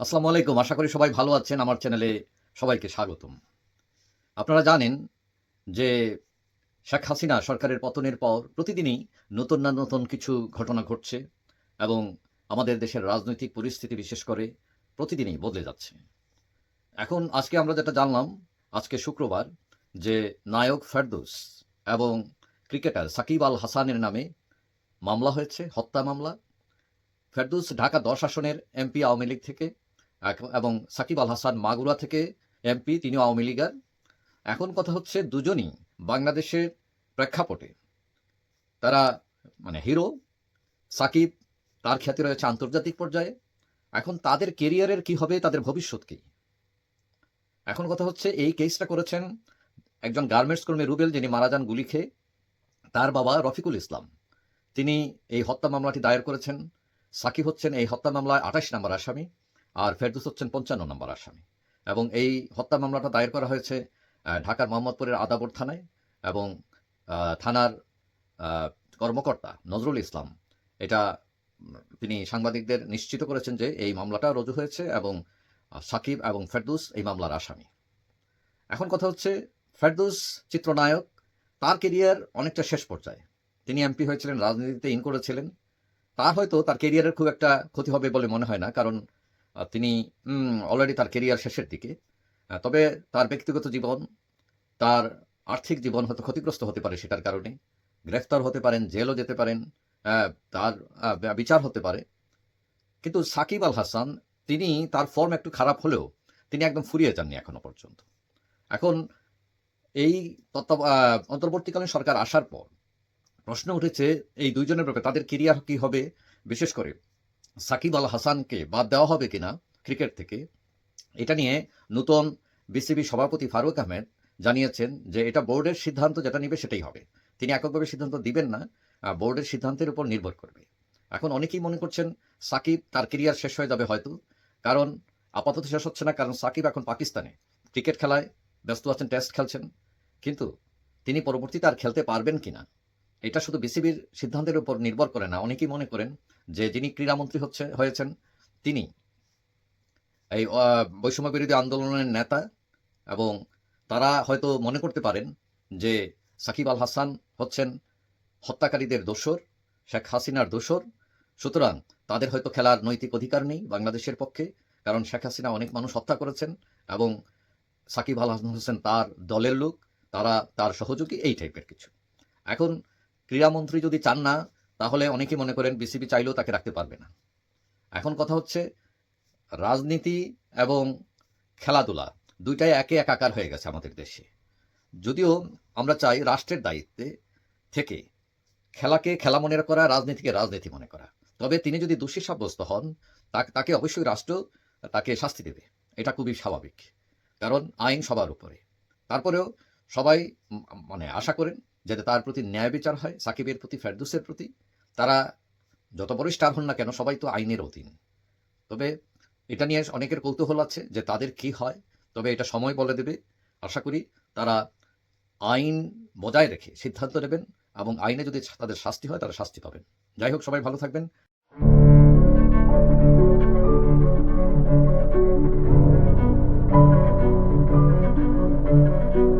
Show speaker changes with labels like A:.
A: আসসালামু আলাইকুম। আশা করি সবাই ভালো আছেন। আমার চ্যানেলে সবাইকে স্বাগতম। আপনারা জানেন যে শেখ হাসিনা সরকারের পতনের পর প্রতিদিনই নতুন না নতুন কিছু ঘটনা ঘটছে এবং আমাদের দেশের রাজনৈতিক পরিস্থিতি বিশেষ করে প্রতিদিনই বদলে যাচ্ছে। এখন আজকে আমরা যেটা জানলাম, আজকে শুক্রবার, যে নায়ক ফেরদৌস এবং ক্রিকেটার সাকিব আল হাসানের নামে মামলা হয়েছে, হত্যা মামলা। ফেরদৌস ঢাকা দশ আসনের এমপি আওয়ামী লীগ থেকে এবং সাকিব আল হাসান মাগুরা থেকে এমপি তিনি আওয়ামী লীগার। এখন কথা হচ্ছে দুজনই বাংলাদেশের প্রেক্ষাপটে। তারা মানে হিরো, সাকিব, তার খ্যাতি রয়েছে আন্তর্জাতিক পর্যায়ে। এখন তাদের কেরিয়ারের কি হবে, তাদের ভবিষ্যৎ কি? এখন কথা হচ্ছে এই কেসটা করেছেন একজন গার্মেন্টস কর্মী রুবেল, যিনি মারা যান গুলি খেয়ে। তার বাবা রফিকুল ইসলাম। তিনি এই হত্যা মামলাটি দায়ের করেছেন। সাকিব হচ্ছেন এই হত্যা মামলায় আঠাশ নম্বর আসামি। আর ফেরদুস হচ্ছেন পঞ্চান্ন নম্বর আসামি। এবং এই হত্যা মামলাটা দায়ের করা হয়েছে ঢাকার মোহাম্মদপুরের আদাবর থানায় এবং থানার কর্মকর্তা নজরুল ইসলাম। এটা তিনি সাংবাদিকদের নিশ্চিত করেছেন যে এই মামলাটা রুজু হয়েছে এবং সাকিব এবং ফেরদুস এই মামলার আসামি। এখন কথা হচ্ছে, ফেরদুস চিত্রনায়ক, তার কেরিয়ার অনেকটা শেষ পর্যায়ে। তিনি এমপি হয়েছিলেন, রাজনীতিতে ইন করেছিলেন। তার হয়তো তার কেরিয়ারের খুব একটা ক্ষতি হবে বলে মনে হয় না, কারণ তিনি অলরেডি তার কেরিয়ার শেষের দিকে। তবে তার ব্যক্তিগত জীবন, তার আর্থিক জীবন হয়তো ক্ষতিগ্রস্ত হতে পারে সেটার কারণে। গ্রেফতার হতে পারেন, জেলও যেতে পারেন তার বিচার হতে পারে। কিন্তু সাকিব আল হাসান, তিনি তার ফর্ম একটু খারাপ হলেও তিনি একদম ফুরিয়ে যাননি এখনও পর্যন্ত। এখন এই তত্ত্ব অন্তর্বর্তীকালীন সরকার আসার পর প্রশ্ন উঠেছে, এই দুইজনের ব্যাপারে তাদের কেরিয়ার কি হবে? বিশেষ করে সাকিব আল হাসানকে বাদ দেওয়া হবে কিনা ক্রিকেট থেকে, এটা নিয়ে নতুন বিসিবি সভাপতি ফারুক আহমেদ জানিয়েছেন যে এটা বোর্ডের সিদ্ধান্ত যেটা নিবে সেটাই হবে। তিনি এককভাবে সিদ্ধান্ত দিবেন না বোর্ডের সিদ্ধান্তের উপর নির্ভর করবে। এখন অনেকেই মনে করছেন সাকিব তার কেরিয়ার শেষ হয়ে যাবে হয়তো, কারণ আপাতত শেষ হচ্ছে না, কারণ সাকিব এখন পাকিস্তানে। ক্রিকেট খেলায় ব্যস্ত আছেন, টেস্ট খেলছেন, কিন্তু তিনি পরবর্তীতে আর খেলতে পারবেন কিনা, এটা শুধু বিসিবির সিদ্ধান্তের উপর নির্ভর করে না। অনেকেই মনে করেন যে যিনি ক্রীড়ামন্ত্রী হচ্ছে, হয়েছেন তিনি। এই বৈষম্য বিরোধী আন্দোলনের নেতা এবং তারা হয়তো মনে করতে পারেন যে সাকিব আল হাসান হচ্ছেন হত্যাকারীদের দোসর শেখ হাসিনার দোসর সুতরাং তাদের হয়তো খেলার নৈতিক অধিকার নেই বাংলাদেশের পক্ষে, কারণ শেখ হাসিনা অনেক মানুষ হত্যা করেছেন এবং সাকিব আল হাসান হোসেন তার দলের লোক, তারা তার সহযোগী, এই টাইপের কিছু। এখন ক্রীড়ামন্ত্রী যদি চান না তাহলে অনেকেই মনে করেন বিসিবি চাইলেও তাকে রাখতে পারবে না। এখন কথা হচ্ছে, রাজনীতি এবং খেলাধুলা দুইটাই একে একাকার হয়ে গেছে আমাদের দেশে। যদিও আমরা চাই রাষ্ট্রের দায়িত্বে থেকে খেলাকে খেলা মনে করা, রাজনীতিকে রাজনীতি মনে করা। তবে তিনি যদি দোষী সাব্যস্ত হন, তাকে অবশ্যই রাষ্ট্র তাকে শাস্তি দেবে। এটা খুবই স্বাভাবিক। কারণ আইন সবার উপরে। তারপরেও সবাই মানে আশা করেন যাতে তার প্রতি ন্যায় বিচার হয়, সাকিবের প্রতি, ফেরদুসের প্রতি। তারা যত বড়ই স্টার হন না কেন, সবাই তো আইনের অধীন। তবে এটা নিয়ে অনেকের কৌতূহল আছে যে তাদের কি হয়। তবে এটা সময় বলে দেবে। আশা করি তারা আইন বজায় রেখে সিদ্ধান্ত নেবেন এবং আইনে যদি তাদের শাস্তি হয়, তারা শাস্তি পাবেন। যাই হোক, সবাই ভালো থাকবেন। thank you